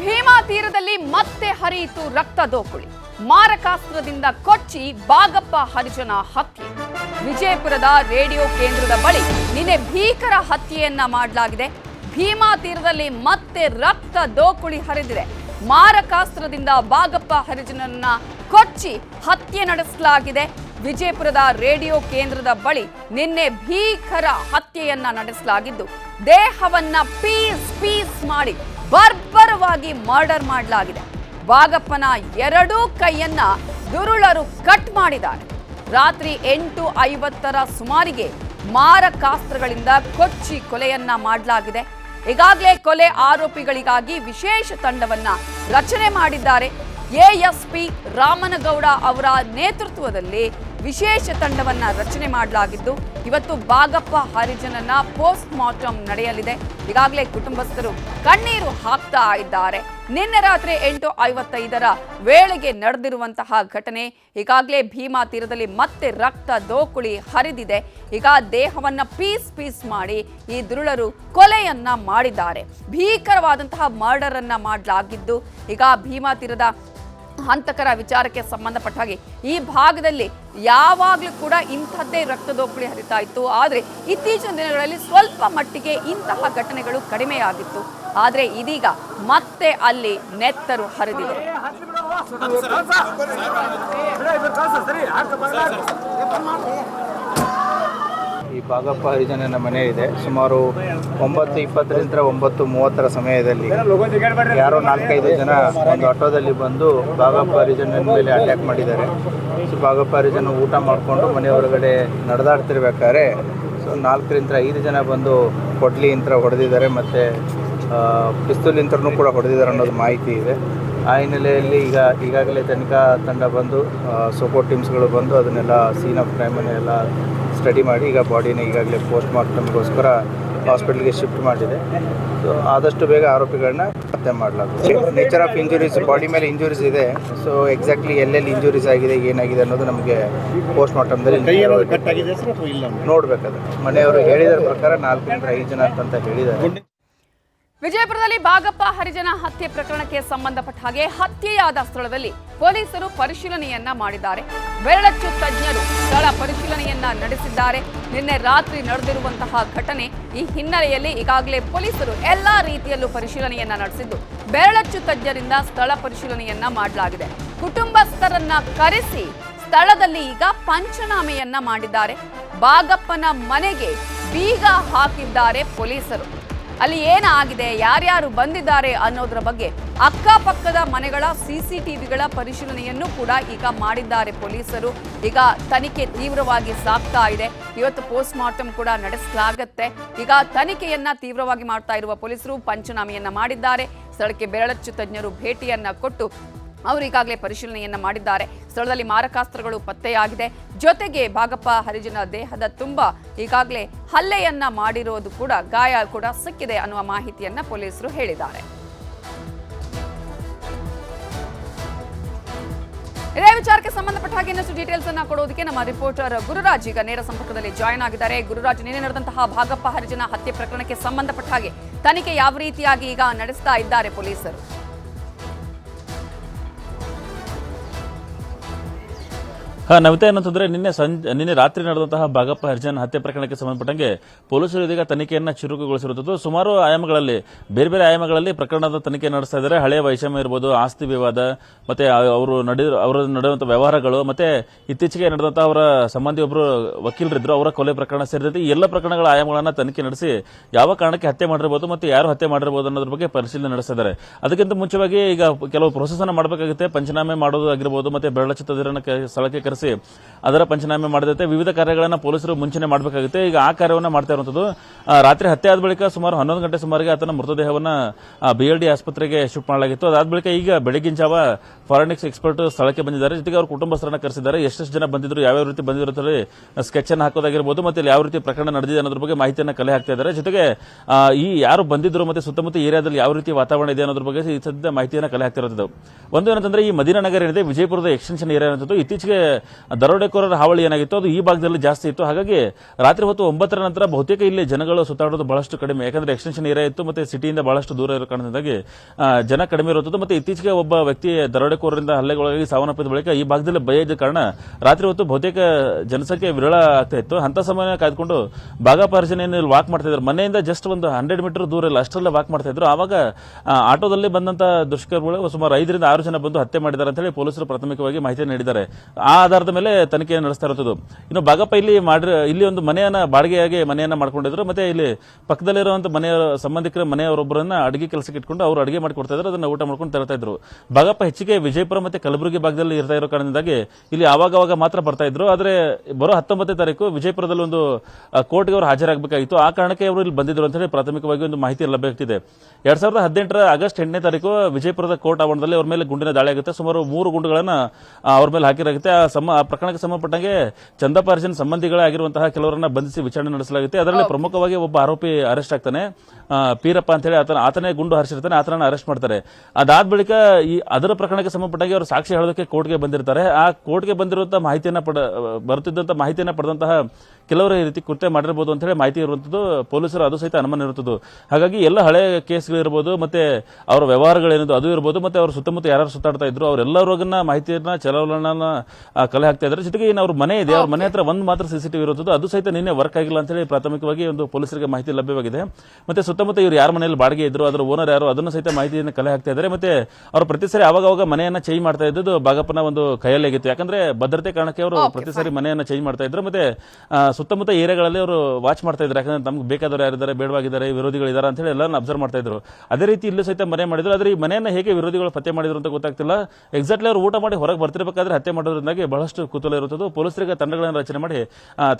ಭೀಮಾ ತೀರದಲ್ಲಿ ಮತ್ತೆ ಹರಿಯಿತು ರಕ್ತ ದೋಕುಳಿ. ಮಾರಕಾಸ್ತ್ರದಿಂದ ಕೊಚ್ಚಿ ಬಾಗಪ್ಪ ಹರಿಜನ ಹತ್ಯೆ ವಿಜಯಪುರದ ರೇಡಿಯೋ ಕೇಂದ್ರದ ಬಳಿ ನಿನ್ನೆ ಭೀಕರ ಹತ್ಯೆಯನ್ನ ಮಾಡಲಾಗಿದೆ. ಭೀಮಾ ತೀರದಲ್ಲಿ ಮತ್ತೆ ರಕ್ತ ದೋಕುಳಿ ಹರಿದಿದೆ. ಮಾರಕಾಸ್ತ್ರದಿಂದ ಬಾಗಪ್ಪ ಹರಿಜನನ್ನ ಕೊಚ್ಚಿ ಹತ್ಯೆ ನಡೆಸಲಾಗಿದೆ. ವಿಜಯಪುರದ ರೇಡಿಯೋ ಕೇಂದ್ರದ ಬಳಿ ನಿನ್ನೆ ಭೀಕರ ಹತ್ಯೆಯನ್ನ ನಡೆಸಲಾಗಿದ್ದು, ದೇಹವನ್ನ ಪೀಸ್ ಪೀಸ್ ಮಾಡಿ ಬರ್ಬರವಾಗಿ ಮರ್ಡರ್ ಮಾಡಲಾಗಿದೆ. ಬಾಗಪ್ಪನ ಎರಡೂ ಕೈಯನ್ನ ದುರುಳರು ಕಟ್ ಮಾಡಿದ್ದಾರೆ. ರಾತ್ರಿ ಎಂಟು ಐವತ್ತರ ಸುಮಾರಿಗೆ ಮಾರಕಾಸ್ತ್ರಗಳಿಂದ ಕೊಚ್ಚಿ ಕೊಲೆಯನ್ನ ಮಾಡಲಾಗಿದೆ. ಈಗಾಗಲೇ ಕೊಲೆ ಆರೋಪಿಗಳಿಗಾಗಿ ವಿಶೇಷ ತಂಡವನ್ನ ರಚನೆ ಮಾಡಿದ್ದಾರೆ. ಎಎಸ್ಪಿ ರಾಮನಗೌಡ ಅವರ ನೇತೃತ್ವದಲ್ಲಿ ವಿಶೇಷ ತಂಡವನ್ನ ರಚನೆ ಮಾಡಲಾಗಿದ್ದು, ಇವತ್ತು ಬಾಗಪ್ಪ ಹರಿಜನನ ಪೋಸ್ಟ್ ಮಾರ್ಟಮ್ ನಡೆಯಲಿದೆ. ಈಗಾಗಲೇ ಕುಟುಂಬಸ್ಥರು ಕಣ್ಣೀರು ಹಾಕ್ತಾ ಇದ್ದಾರೆ. ನಿನ್ನೆ ರಾತ್ರಿ ಎಂಟು ಐವತ್ತೈದರ ವೇಳೆಗೆ ನಡೆದಿರುವಂತಹ ಘಟನೆ, ಈಗಾಗಲೇ ಭೀಮಾ ತೀರದಲ್ಲಿ ಮತ್ತೆ ರಕ್ತ ದೋಕುಳಿ ಹರಿದಿದೆ. ಈಗ ದೇಹವನ್ನ ಪೀಸ್ ಪೀಸ್ ಮಾಡಿ ಈ ದುರುಳರು ಕೊಲೆಯನ್ನ ಮಾಡಿದ್ದಾರೆ. ಭೀಕರವಾದಂತಹ ಮರ್ಡರ್ ಅನ್ನ ಮಾಡಲಾಗಿದ್ದು, ಈಗ ಭೀಮಾ ತೀರದ ಹಂತಕರ ವಿಚಾರಕ್ಕೆ ಸಂಬಂಧಪಟ್ಟ ಹಾಗೆ ಈ ಭಾಗದಲ್ಲಿ ಯಾವಾಗಲೂ ಕೂಡ ಇಂಥದ್ದೇ ರಕ್ತದೋಕುಳಿ ಹರಿತಾ ಇತ್ತು. ಆದರೆ ಇತ್ತೀಚಿನ ದಿನಗಳಲ್ಲಿ ಸ್ವಲ್ಪ ಮಟ್ಟಿಗೆ ಇಂತಹ ಘಟನೆಗಳು ಕಡಿಮೆಯಾಗಿತ್ತು. ಆದರೆ ಇದೀಗ ಮತ್ತೆ ಅಲ್ಲಿ ನೆತ್ತರು ಹರಿದಿದೆ. ಈ ಭಾಗಪ್ಪ ಹರಿಜನನ ಮನೆ ಇದೆ. ಸುಮಾರು ಒಂಬತ್ತು ಇಪ್ಪತ್ತರಿಂದ ಒಂಬತ್ತು ಮೂವತ್ತರ ಸಮಯದಲ್ಲಿ ಯಾರೋ ನಾಲ್ಕೈದು ಜನ ಒಂದು ಆಟೋದಲ್ಲಿ ಬಂದು ಭಾಗಪ್ಪ ಹರಿಜನನ ಮೇಲೆ ಅಟ್ಯಾಕ್ ಮಾಡಿದ್ದಾರೆ. ಸೊ ಭಾಗಪ್ಪ ಹರಿಜನ ಊಟ ಮಾಡಿಕೊಂಡು ಮನೆ ಹೊರಗಡೆ ನಡೆದಾಡ್ತಿರ್ಬೇಕಾದ್ರೆ ಸೊ ನಾಲ್ಕರಿಂದ ಐದು ಜನ ಬಂದು ಕೊಡ್ಲಿ ಇಂತ್ರ ಹೊಡೆದಿದ್ದಾರೆ ಮತ್ತು ಪಿಸ್ತೂಲ್ ಯಂತ್ರನೂ ಕೂಡ ಹೊಡೆದಿದ್ದಾರೆ ಅನ್ನೋದು ಮಾಹಿತಿ ಇದೆ. ಆ ಹಿನ್ನೆಲೆಯಲ್ಲಿ ಈಗ ಈಗಾಗಲೇ ತನಿಖಾ ತಂಡ ಬಂದು ಸಪೋರ್ಟ್ ಟೀಮ್ಸ್ಗಳು ಬಂದು ಅದನ್ನೆಲ್ಲ ಸೀನ್ ಆಫ್ ಕ್ರೈಮನ್ನೆಲ್ಲ ಸ್ಟಡಿ ಮಾಡಿ ಈಗ ಬಾಡಿನ ಈಗಾಗಲೇ ಪೋಸ್ಟ್ ಮಾರ್ಟಮ್ಗೋಸ್ಕರ ಹಾಸ್ಪಿಟಲ್ಗೆ ಶಿಫ್ಟ್ ಮಾಡಿದೆ ಸೊ ಆದಷ್ಟು ಬೇಗ ಆರೋಪಿಗಳನ್ನ ಪತ್ತೆ ಮಾಡಲಾಗುತ್ತೆ. ನೇಚರ್ ಆಫ್ ಇಂಜುರೀಸ್ ಬಾಡಿ ಮೇಲೆ ಇಂಜುರೀಸ್ ಇದೆ. ಸೊ ಎಕ್ಸಾಕ್ಟ್ಲಿ ಎಲ್ಲೆಲ್ಲಿ ಇಂಜುರೀಸ್ ಆಗಿದೆ ಏನಾಗಿದೆ ಅನ್ನೋದು ನಮಗೆ ಪೋಸ್ಟ್ ಮಾರ್ಟಮ್ದಲ್ಲಿ ಅದು. ಮನೆಯವರು ಹೇಳಿದ ಪ್ರಕಾರ ನಾಲ್ಕರಿಂದ ಐದು ಜನ ಅಂತ ಹೇಳಿದ್ದಾರೆ. ವಿಜಯಪುರದಲ್ಲಿ ಬಾಗಪ್ಪ ಹರಿಜನ ಹತ್ಯೆ ಪ್ರಕರಣಕ್ಕೆ ಸಂಬಂಧಪಟ್ಟ ಹಾಗೆ ಹತ್ಯೆಯಾದ ಸ್ಥಳದಲ್ಲಿ ಪೊಲೀಸರು ಪರಿಶೀಲನೆಯನ್ನ ಮಾಡಿದ್ದಾರೆ. ಬೆರಳಚ್ಚು ತಜ್ಞರು ಸ್ಥಳ ಪರಿಶೀಲನೆಯನ್ನ ನಡೆಸಿದ್ದಾರೆ. ನಿನ್ನೆ ರಾತ್ರಿ ನಡೆದಿರುವಂತಹ ಘಟನೆ ಈ ಹಿನ್ನೆಲೆಯಲ್ಲಿ ಈಗಾಗಲೇ ಪೊಲೀಸರು ಎಲ್ಲಾ ರೀತಿಯಲ್ಲೂ ಪರಿಶೀಲನೆಯನ್ನ ನಡೆಸಿದ್ದು, ಬೆರಳಚ್ಚು ತಜ್ಞರಿಂದ ಸ್ಥಳ ಪರಿಶೀಲನೆಯನ್ನ ಮಾಡಲಾಗಿದೆ. ಕುಟುಂಬಸ್ಥರನ್ನ ಕರೆಸಿ ಸ್ಥಳದಲ್ಲಿ ಈಗ ಪಂಚನಾಮೆಯನ್ನ ಮಾಡಿದ್ದಾರೆ. ಬಾಗಪ್ಪನ ಮನೆಗೆ ಬೀಗ ಹಾಕಿದ್ದಾರೆ ಪೊಲೀಸರು. ಅಲ್ಲಿ ಏನಾಗಿದೆ, ಯಾರ್ಯಾರು ಬಂದಿದ್ದಾರೆ ಅನ್ನೋದರ ಬಗ್ಗೆ ಅಕ್ಕಪಕ್ಕದ ಮನೆಗಳ ಸಿಸಿಟಿವಿಗಳ ಪರಿಶೀಲನೆಯನ್ನು ಕೂಡ ಈಗ ಮಾಡಿದ್ದಾರೆ ಪೊಲೀಸರು. ಈಗ ತನಿಖೆ ತೀವ್ರವಾಗಿ ಸಾಗ್ತಾ ಇದೆ. ಇವತ್ತು ಪೋಸ್ಟ್ ಮಾರ್ಟಮ್ ಕೂಡ ನಡೆಸಲಾಗತ್ತೆ. ಈಗ ತನಿಖೆಯನ್ನ ತೀವ್ರವಾಗಿ ಮಾಡ್ತಾ ಇರುವ ಪೊಲೀಸರು ಪಂಚನಾಮೆಯನ್ನ ಮಾಡಿದ್ದಾರೆ. ಸ್ಥಳಕ್ಕೆ ಬೆರಳಚ್ಚು ತಜ್ಞರು ಭೇಟಿಯನ್ನ ಕೊಟ್ಟು ಅವರು ಈಗಾಗಲೇ ಪರಿಶೀಲನೆಯನ್ನ ಮಾಡಿದ್ದಾರೆ. ಸ್ಥಳದಲ್ಲಿ ಮಾರಕಾಸ್ತ್ರಗಳು ಪತ್ತೆಯಾಗಿದೆ. ಜೊತೆಗೆ ಭಾಗಪ್ಪ ಹರಿಜನ ದೇಹದ ತುಂಬ ಈಗಾಗಲೇ ಹಲ್ಲೆಯನ್ನ ಮಾಡಿರೋದು ಕೂಡ ಗಾಯ ಕೂಡ ಸಿಕ್ಕಿದೆ ಅನ್ನುವ ಮಾಹಿತಿಯನ್ನ ಪೊಲೀಸರು ಹೇಳಿದ್ದಾರೆ. ಇದೇ ವಿಚಾರಕ್ಕೆ ಸಂಬಂಧಪಟ್ಟ ಹಾಗೆ ಇನ್ನಷ್ಟು ಡೀಟೇಲ್ಸ್ ಅನ್ನ ಕೊಡೋದಕ್ಕೆ ನಮ್ಮ ರಿಪೋರ್ಟರ್ ಗುರುರಾಜ್ ಈಗ ನೇರ ಸಂಪರ್ಕದಲ್ಲಿ ಜಾಯ್ನ್ ಆಗಿದ್ದಾರೆ. ಗುರುರಾಜ್, ನಿನ್ನೆ ನಡೆದಂತಹ ಭಾಗಪ್ಪ ಹರಿಜನ ಹತ್ಯೆ ಪ್ರಕರಣಕ್ಕೆ ಸಂಬಂಧಪಟ್ಟ ಹಾಗೆ ತನಿಖೆ ಯಾವ ರೀತಿಯಾಗಿ ಈಗ ನಡೆಸ್ತಾ ಇದ್ದಾರೆ ಪೊಲೀಸರು? ನವಿತಾ ಏನಂತಂದ್ರೆ ನಿನ್ನೆ ಸಂಜೆ, ನಿನ್ನೆ ರಾತ್ರಿ ನಡೆದಂತಹ ಬಾಗಪ್ಪ ಹರಿಜನ್ ಹತ್ಯೆ ಪ್ರಕರಣಕ್ಕೆ ಸಂಬಂಧಪಟ್ಟಂಗೆ ಪೊಲೀಸರು ಇದೀಗ ತನಿಖೆಯನ್ನು ಚುರುಕುಗೊಳಿಸಿರುತ್ತದೆ ಸುಮಾರು ಆಯಾಮಗಳಲ್ಲಿ, ಬೇರೆ ಬೇರೆ ಆಯಾಮಗಳಲ್ಲಿ ಪ್ರಕರಣದ ತನಿಖೆ ನಡೆಸ್ತಾ ಇದ್ದಾರೆ. ಹಳೆಯ ವೈಷಮ್ಯ ಇರ್ಬೋದು, ಆಸ್ತಿ ವಿವಾದ, ಮತ್ತೆ ಅವರು ನಡೆ ಅವರ ನಡೆಯುವಂತಹ ವ್ಯವಹಾರಗಳು, ಮತ್ತೆ ಇತ್ತೀಚೆಗೆ ನಡೆದಂತಹ ಅವರ ಸಂಬಂಧಿ ಒಬ್ಬರು ವಕೀಲರಿದ್ರು, ಅವರ ಕೊಲೆ ಪ್ರಕರಣ ಸೇರಿದಂತೆ ಈ ಎಲ್ಲ ಪ್ರಕರಣಗಳ ಆಯಾಮಗಳನ್ನ ತನಿಖೆ ನಡೆಸಿ ಯಾವ ಕಾರಣಕ್ಕೆ ಹತ್ಯೆ ಮಾಡಿರಬಹುದು ಮತ್ತೆ ಯಾರು ಹತ್ಯೆ ಮಾಡಿರಬಹುದು ಅನ್ನೋದ್ರ ಬಗ್ಗೆ ಪರಿಶೀಲನೆ ನಡೆಸಿದ್ದಾರೆ ಅದಕ್ಕಿಂತ ಮುಂಚೆವಾಗಿ ಈಗ ಕೆಲವು ಪ್ರೊಸೆಸ್ ಅನ್ನ ಮಾಡಬೇಕಾಗುತ್ತೆ. ಪಂಚನಾಮೆ ಮಾಡೋದು ಆಗಿರ್ಬೋದು ಮತ್ತೆ ಬೆರಳಚ್ಚುತ್ತದರನ್ನ ಸ್ಥಳಕ್ಕೆ ಕರೆಸಿ ಅದರ ಪಂಚನಾಮೆ ಮಾಡಿದಂತೆ ವಿವಿಧ ಕಾರ್ಯಗಳನ್ನು ಪೊಲೀಸರು ಮುಂಚೆನೆ ಮಾಡಬೇಕಾಗುತ್ತೆ. ಈಗ ಆ ಕಾರ್ಯವನ್ನು ಮಾಡ್ತಾ ಇರುವಂಥದ್ದು ರಾತ್ರಿ ಹತ್ಯೆ ಆದ ಬಳಿಕ ಸುಮಾರು ಹನ್ನೊಂದು ಗಂಟೆ ಸುಮಾರಿಗೆ ಆತನ ಮೃತದೇಹವನ್ನು ಬಿ ಎಲ್ ಡಿ ಆಸ್ಪತ್ರೆಗೆ ಶಿಫ್ಟ್ ಮಾಡಲಾಗಿತ್ತು. ಅದಾದ ಬಳಿಕ ಈಗ ಬೆಳಗಿನ ಜಾವ ಫಾರೆನಿಕ್ಸ್ ಎಕ್ಸ್ಪರ್ಟ್ ಸ್ಥಳಕ್ಕೆ ಬಂದಿದ್ದಾರೆ. ಜೊತೆಗೆ ಅವ್ರ ಕುಟುಂಬಸ್ಥರನ್ನ ಕರೆಸಿದ್ದಾರೆ. ಎಷ್ಟೆಷ್ಟು ಜನ ಬಂದಿದ್ರು, ಯಾವ್ಯಾವ ರೀತಿ ಬಂದಿದ್ರು ಅಂತ ಸ್ಕೆಚ್ ಅನ್ನು ಹಾಕೋದಾಗಿರ್ಬೋದು, ಮತ್ತೆ ಯಾವ ರೀತಿ ಪ್ರಕರಣ ನಡೆದಿದೆ ಅನ್ನೋದ್ರ ಬಗ್ಗೆ ಮಾಹಿತಿಯನ್ನು ಕಲೆ ಹಾಕ್ತಾ ಇದ್ದಾರೆ. ಜೊತೆಗೆ ಈ ಯಾರು ಬಂದಿದ್ರು ಮತ್ತೆ ಸುತ್ತಮುತ್ತ ಏರಿಯಾದಲ್ಲಿ ಯಾವ ರೀತಿ ವಾತಾವರಣ ಇದೆ ಅನ್ನೋದ್ರ ಬಗ್ಗೆ ಈ ಸದ್ಯ ಮಾಹಿತಿಯನ್ನು ಕಲೆ ಹಾಕ್ತಿರೋದು ಒಂದು ಏನಂತಂದ್ರೆ, ಈ ಮದೀನಾ ನಗರ ಏನಿದೆ, ವಿಜಯಪುರದ ಎಕ್ಸ್ಟೆನ್ಷನ್ ಏರಿಯಾ ಅನ್ನೋದು ಇತ್ತೀಚೆಗೆ ದರೋಡೆಕೋರರ ಹಾವಳಿ ಏನಾಗಿತ್ತು? ಅದು ಈ ಭಾಗದಲ್ಲಿ ಜಾಸ್ತಿ ಇತ್ತು. ಹಾಗಾಗಿ ರಾತ್ರಿ ಹೊತ್ತು ಒಂಬತ್ತರ ನಂತರ ಬಹುತೇಕ ಇಲ್ಲಿ ಜನಗಳು ಸುತ್ತಾಡೋದು ಬಹಳಷ್ಟು ಕಡಿಮೆ. ಯಾಕಂದ್ರೆ ಎಕ್ಸ್ಟೆನ್ಷನ್ ಏರಿಯಾ ಇತ್ತು ಮತ್ತೆ ಸಿಟಿಯಿಂದ ಬಹಳಷ್ಟು ದೂರ ಇರೋ ಕಾರಣದಿಂದಾಗಿ ಜನ ಕಡಿಮೆ ಇರುತ್ತದೆ ಮತ್ತೆ ಇತ್ತೀಚೆಗೆ ಒಬ್ಬ ವ್ಯಕ್ತಿ ದರೋಡೆಕೋರರಿಂದ ಹಲ್ಲೆಗೊಳಗಾಗಿ ಸಾವನ್ನಪ್ಪಿದ ಬಳಿಕ ಈ ಭಾಗದಲ್ಲಿ ಭಯ ಇದ್ದ ಕಾರಣ ರಾತ್ರಿ ಹೊತ್ತು ಬಹುತೇಕ ಜನಸಂಖ್ಯೆ ವಿರಳ ಆಗ್ತಾ ಇತ್ತು. ಅಂತ ಸಮಯ ಕಾಯ್ದುಕೊಂಡು ಇಲ್ಲಿ ವಾಕ್ ಮಾಡ್ತಾ ಇದ್ರು. ಮನೆಯಿಂದ ಜಸ್ಟ್ ಒಂದು ಹಂಡ್ರೆಡ್ ಮೀಟರ್ ದೂರ ಇಲ್ಲ, ಅಷ್ಟರಲ್ಲೇ ವಾಕ್ ಮಾಡ್ತಾ ಇದ್ರು. ಆವಾಗ ಆಟೋದಲ್ಲಿ ಬಂದಂತ ದುಷ್ಕರ್ಮಿಗಳು ಸುಮಾರು ಐದರಿಂದ ಆರು ಜನ ಬಂದು ಹತ್ಯೆ ಮಾಡಿದ್ದಾರೆ ಅಂತ ಹೇಳಿ ಪೊಲೀಸರು ಪ್ರಾಥಮಿಕವಾಗಿ ಮಾಹಿತಿ ನೀಡಿದ್ದಾರೆ. ಆ ಆಧಾರದ ಮೇಲೆ ತನಿಖೆ ನಡೆಸ್ತಾ ಇರುತ್ತದೆ. ಇನ್ನು ಬಾಗಪ್ಪ ಇಲ್ಲಿ ಮಾಡಿ ಇಲ್ಲಿ ಒಂದು ಮನೆಯನ್ನ, ಬಾಡಿಗೆಯಾಗಿ ಮನೆಯನ್ನ ಮಾಡ್ಕೊಂಡಿದ್ರು, ಮತ್ತೆ ಇಲ್ಲಿ ಪಕ್ಕದಲ್ಲಿರುವಂತ ಮನೆಯ ಸಂಬಂಧಿಕರ, ಮನೆಯವರೊಬ್ಬರನ್ನ ಅಡಿಗೆ ಕೆಲಸಕ್ಕೆ ಇಟ್ಕೊಂಡು ಅವರು ಅಡಿಗೆ ಮಾಡಿ ಕೊಡ್ತಾ ಇದ್ರು, ಅದನ್ನ ಊಟ ಮಾಡ್ಕೊಂಡು ತರ್ತಾ ಇದ್ರು. ಬಾಗಪ್ಪ ಹೆಚ್ಚಿಗೆ ವಿಜಯಪುರ ಮತ್ತೆ ಕಲಬುರಗಿ ಭಾಗದಲ್ಲಿ ಇರ್ತಾ ಇರೋ ಕಾರಣದಿಂದಾಗಿ ಇಲ್ಲಿ ಆವಾಗವಾಗ ಮಾತ್ರ ಬರ್ತಾ ಇದ್ರು. ಆದ್ರೆ ಬರೋ ಹತ್ತೊಂಬತ್ತನೇ ತಾರೀಕು ವಿಜಯಪುರದಲ್ಲಿ ಒಂದು ಕೋರ್ಟ್ಗೆ ಅವರು ಹಾಜರಾಗಬೇಕಾಗಿತ್ತು. ಆ ಕಾರಣಕ್ಕೆ ಅವರು ಇಲ್ಲಿ ಬಂದಿದ್ರು ಅಂತ ಹೇಳಿ ಪ್ರಾಥಮಿಕವಾಗಿ ಒಂದು ಮಾಹಿತಿ ಲಭ್ಯವಾಗ್ತಿದೆ. ಎರಡ್ ಸಾವಿರದ ಹದಿನೆಂಟರ ಆಗಸ್ಟ್ ಎಂಟನೇ ತಾರೀಕು ವಿಜಯಪುರದ ಕೋರ್ಟ್ ಆವರಣದಲ್ಲಿ ಅವ್ರ ಮೇಲೆ ಗುಂಡಿನ ದಾಳಿ ಆಗುತ್ತೆ. ಸುಮಾರು ಮೂರು ಗುಂಡುಗಳನ್ನ ಅವ್ರ ಮೇಲೆ ಹಾಕಿರಾಗುತ್ತೆ. ಆ ಸಮ ಆ ಪ್ರಕರಣಕ್ಕೆ ಸಂಬಂಧಪಟ್ಟಂಗೆ ಚಂದಪ್ಪ ಸಂಬಂಧಿಗಳಾಗಿರುವಂತಹ ಸಂಬಂಧಿಗಳೇ ಆಗಿರುವಂತಹ ಕೆಲವರನ್ನ ಬಂಧಿಸಿ ವಿಚಾರಣೆ ನಡೆಸಲಾಗುತ್ತೆ. ಅದರಲ್ಲಿ ಪ್ರಮುಖವಾಗಿ ಒಬ್ಬ ಆರೋಪಿ ಅರೆಸ್ಟ್ ಆಗ್ತಾನೆ. ಪೀರಪ್ಪ ಅಂತ ಹೇಳಿ ಆತನ ಆತನೇ ಗುಂಡು ಹರಿಸಿರ್ತಾನೆ ಆತನನ್ನ ಅರೆಸ್ಟ್ ಮಾಡ್ತಾರೆ. ಅದಾದ ಬಳಿಕ ಈ ಅದರ ಪ್ರಕರಣಕ್ಕೆ ಸಂಬಂಧಪಟ್ಟಂಗೆ ಅವರು ಸಾಕ್ಷಿ ಹೇಳೋದಕ್ಕೆ ಕೋರ್ಟ್ಗೆ ಬಂದಿರ್ತಾರೆ. ಆ ಕೋರ್ಟ್ಗೆ ಬಂದಿರುವಂತಹ ಮಾಹಿತಿಯನ್ನ ಪಡ ಬರುತ್ತಿದ್ದಂತಹ ಮಾಹಿತಿಯನ್ನ ಪಡೆದಂತಹ ಕೆಲವರು ಈ ರೀತಿ ಕೃತ್ಯ ಮಾಡಿರ್ಬೋದು ಅಂತ ಹೇಳಿ ಮಾಹಿತಿ ಇರುವಂಥದ್ದು ಪೊಲೀಸರು ಅದು ಸಹಿತ ಅನುಮಾನ ಇರುತ್ತದೆ ಹಾಗಾಗಿ ಎಲ್ಲ ಹಳೆ ಕೇಸ್ಗಳಿರ್ಬೋದು ಮತ್ತೆ ಅವರ ವ್ಯವಹಾರಗಳೇನಿದೆ ಅದು ಇರ್ಬೋದು ಮತ್ತೆ ಅವ್ರ ಸುತ್ತಮುತ್ತ ಯಾರು ಸುತ್ತಾಡ್ತಾ ಇದ್ರು ಅವರೆಲ್ಲರಿಗನ್ನ ಮಾಹಿತಿಯನ್ನ ಚಲವಲನ ಕಲೆ ಹಾಕ್ತಾ ಇದ್ದಾರೆ. ಜೊತೆಗೆ ಏನು ಅವ್ರ ಮನೆ ಇದೆ ಅವ್ರ ಮನೆ ಹತ್ರ ಒಂದು ಮಾತ್ರ ಸಿಸಿಟಿವಿ ಇರುತ್ತದೆ ಅದು ಸಹಿತ ನಿನ್ನೆ ವರ್ಕ್ ಆಗಿಲ್ಲ ಅಂತ ಹೇಳಿ ಪ್ರಾಥಮಿಕವಾಗಿ ಒಂದು ಪೊಲೀಸರಿಗೆ ಮಾಹಿತಿ ಲಭ್ಯವಾಗಿದೆ. ಮತ್ತೆ ಸುತ್ತಮುತ್ತ ಇವರು ಯಾರ ಮನೆಯಲ್ಲಿ ಬಾಡಿಗೆ ಇದ್ರು ಅದರ ಓನರ್ ಯಾರು ಅದನ್ನು ಸಹಿತ ಮಾಹಿತಿಯನ್ನು ಕಲೆ ಹಾಕ್ತಾ ಇದ್ದಾರೆ. ಮತ್ತೆ ಅವರು ಪ್ರತಿ ಸಾರಿ ಆವಾಗವಾಗ ಮನೆಯನ್ನ ಚೇಂಜ್ ಮಾಡ್ತಾ ಇದ್ದದ್ದು ಭಾಗಪ್ಪನ ಒಂದು ಕೈಯಲ್ಲಿ ಆಗಿತ್ತು ಯಾಕಂದ್ರೆ ಭದ್ರತೆ ಕಾರಣಕ್ಕೆ ಅವರು ಪ್ರತಿ ಸಾರಿ ಮನೆಯನ್ನ ಚೇಂಜ್ ಮಾಡ್ತಾ ಇದ್ರು. ಮತ್ತೆ ಸುತ್ತಮುತ್ತ ಏರಿಯಾಗಳಲ್ಲಿ ಅವರು ವಾಚ್ ಮಾಡ್ತಾ ಇದ್ರು. ಯಾಕಂದ್ರೆ ನಮ್ಗೆ ಬೇಕಾದವರು ಯಾರಿದ್ದಾರೆ, ಬೇಡವಾಗಿದ್ದಾರೆ ವಿರೋಧಿಗಳಿದ್ದಾರೆ ಅಂತ ಹೇಳಿ ಎಲ್ಲ ಅಬ್ಸರ್ವ್ ಮಾಡ್ತಾ ಇದ್ರು. ಅದೇ ರೀತಿ ಇಲ್ಲೂ ಸಹಿತ ಮನೆ ಮಾಡಿದ್ರು. ಆದ್ರೆ ಈ ಮನೆಯನ್ನ ಹೇಗೆ ವಿರೋಧಿಗಳು ಪತ್ತೆ ಮಾಡಿದ್ರು ಅಂತ ಗೊತ್ತಾಗ್ತಿಲ್ಲ. ಎಕ್ಸಾಕ್ಟ್ಲಿ ಅವರು ಊಟ ಮಾಡಿ ಹೊರಗೆ ಬರ್ತಿರ್ಬೇಕಾದ್ರೆ ಹತ್ಯೆ ಮಾಡೋದ್ರಿಂದಾಗಿ ಬಹಳಷ್ಟು ಕುತೂಹಲ ಇರುತ್ತದೆ. ಪೊಲೀಸರಿಗೆ ತಂಡಗಳನ್ನು ರಚನೆ ಮಾಡಿ